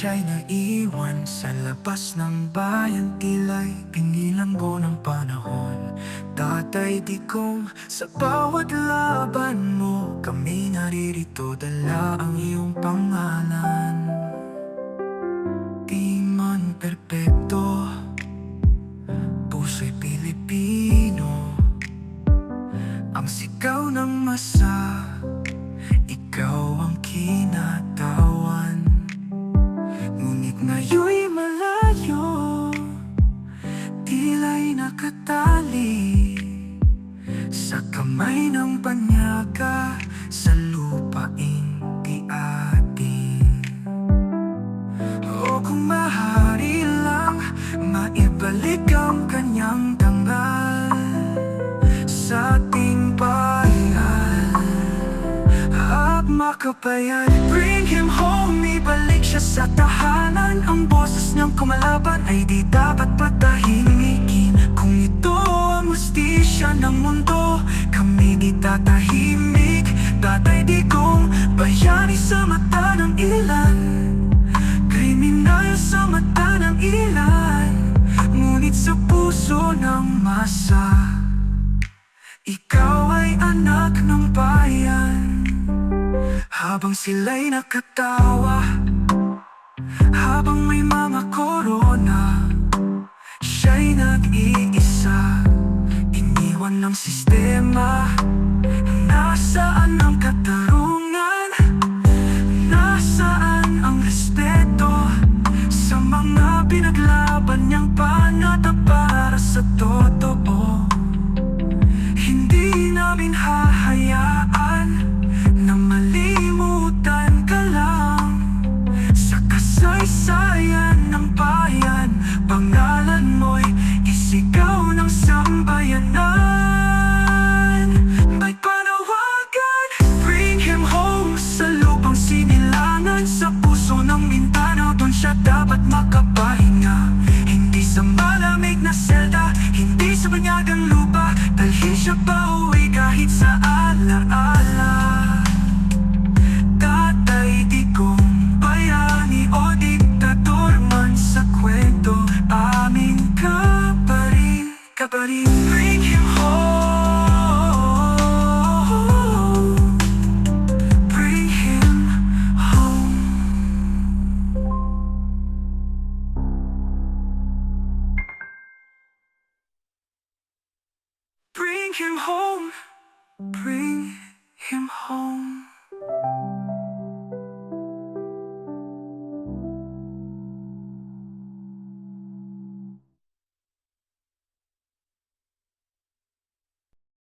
siya'y naiwan. Sa labas ng bayan Tila'y pinilanggo ng panahon. Tatay di kong sa bawat laban mo Kami naririto dala ang iyong pangalan. Di man perpekto Puso'y Pilipino. Ang sigaw ng masa Ikaw kinatawan. Ngunit ngayon'y malayo Tila'y nakatali. Sa kamay ng At makabayan Bring him home. Ibalik siya sa tahanan. Ang boses niyang kumalaban Ay di dapat patahimikin. Kung ito ang hustisya ng mundo Kami di tatahimik. Tatay di kong bayani sa mata ng ilan. Kriminal sa mata ng ilan. Ngunit sa puso ng masa Ikaw ay anak ng bayan Habang sila'y nakatawa Habang may mga korona Siya'y nag-iisa Iniwan ng sistema Nasaan ang katarungan? Nasaan ang respeto Sa mga pinaglaban niyang panata para sa totoo dahagang lupa Dalhin siya him home. Bring him home